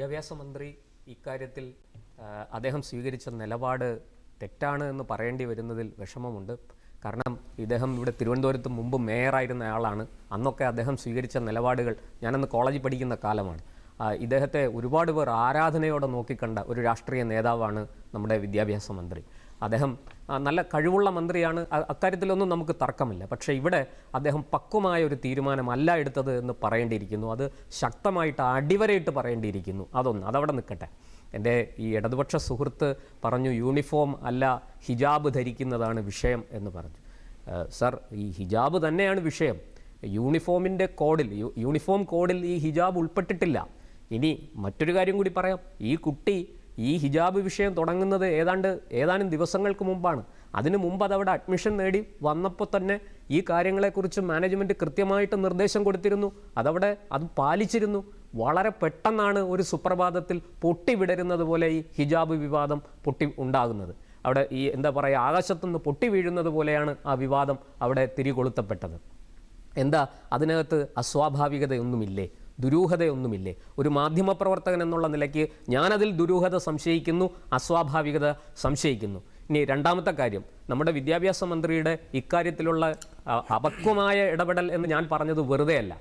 വിദ്യാഭ്യാസ മന്ത്രി ഇക്കാര്യത്തിൽ അദ്ദേഹം സ്വീകരിച്ച നിലപാട് തെറ്റാണ് എന്ന് പറയേണ്ടി വരുന്നതിൽ വിഷമമുണ്ട്. കാരണം ഇദ്ദേഹം ഇവിടെ തിരുവനന്തപുരത്ത് മുമ്പ് മേയറായിരുന്ന ആളാണ്. അന്നൊക്കെ അദ്ദേഹം സ്വീകരിച്ച നിലപാടുകൾ ഞാനന്ന് കോളേജിൽ പഠിക്കുന്ന കാലമാണ്. ഇദ്ദേഹത്തെ ഒരുപാട് പേർ ആരാധനയോടെ നോക്കിക്കണ്ട ഒരു രാഷ്ട്രീയ നേതാവാണ് നമ്മുടെ വിദ്യാഭ്യാസ മന്ത്രി. അദ്ദേഹം നല്ല കഴിവുള്ള മന്ത്രിയാണ്. അക്കാര്യത്തിലൊന്നും നമുക്ക് തർക്കമില്ല. പക്ഷേ ഇവിടെ അദ്ദേഹം പക്വമായ ഒരു തീരുമാനമല്ല എടുത്തത് എന്ന് പറയേണ്ടിയിരിക്കുന്നു. അത് ശക്തമായിട്ട് അടിവരയിട്ട് പറയേണ്ടിയിരിക്കുന്നു. അതൊന്ന് അതവിടെ നിൽക്കട്ടെ. എന്റെ ഈ ഇടതുപക്ഷ സുഹൃത്ത് പറഞ്ഞു യൂണിഫോം അല്ല ഹിജാബ് ധരിക്കുന്നതാണ് വിഷയം എന്ന് പറഞ്ഞു. സർ ഈ ഹിജാബ് തന്നെയാണ് വിഷയം. യൂണിഫോമിന്റെ കോഡിൽ യൂണിഫോം കോഡിൽ ഈ ഹിജാബ് ഉൾപ്പെട്ടിട്ടില്ല. ഇനി മറ്റൊരു കാര്യം കൂടി പറയാം. ഈ കുട്ടി ഈ ഹിജാബ് വിഷയം തുടങ്ങുന്നത് ഏതാണ്ട് ഏതാനും ദിവസങ്ങൾക്ക് മുമ്പാണ്. അതിനു മുമ്പ് അതവിടെ അഡ്മിഷൻ നേടി വന്നപ്പോൾ തന്നെ ഈ കാര്യങ്ങളെക്കുറിച്ച് മാനേജ്മെന്റ് കൃത്യമായിട്ട് നിർദ്ദേശം കൊടുത്തിരുന്നു. അതവിടെ അത് പാലിച്ചിരുന്നു. വളരെ പെട്ടെന്നാണ് ഒരു സുപ്രഭാതത്തിൽ പൊട്ടിവിടരുന്നത് പോലെ ഈ ഹിജാബ് വിവാദം പൊട്ടി ഉണ്ടാകുന്നത്. അവിടെ ഈ എന്താ പറയുക ആകാശത്തുനിന്ന് പൊട്ടി വീഴുന്നത് പോലെയാണ് ആ വിവാദം അവിടെ തിരികൊളുത്തപ്പെട്ടത്. എന്താ അതിനകത്ത് അസ്വാഭാവികതയൊന്നുമില്ലേ? ദുരൂഹതയൊന്നുമില്ലേ? ഒരു മാധ്യമപ്രവർത്തകൻ എന്നുള്ള നിലയ്ക്ക് ഞാനതിൽ ദുരൂഹത സംശയിക്കുന്നു അസ്വാഭാവികത സംശയിക്കുന്നു. ഇനി രണ്ടാമത്തെ കാര്യം നമ്മുടെ വിദ്യാഭ്യാസ മന്ത്രിയുടെ ഇക്കാര്യത്തിലുള്ള അപക്വമായ ഇടപെടൽ എന്ന് ഞാൻ പറഞ്ഞത് വെറുതെയല്ല.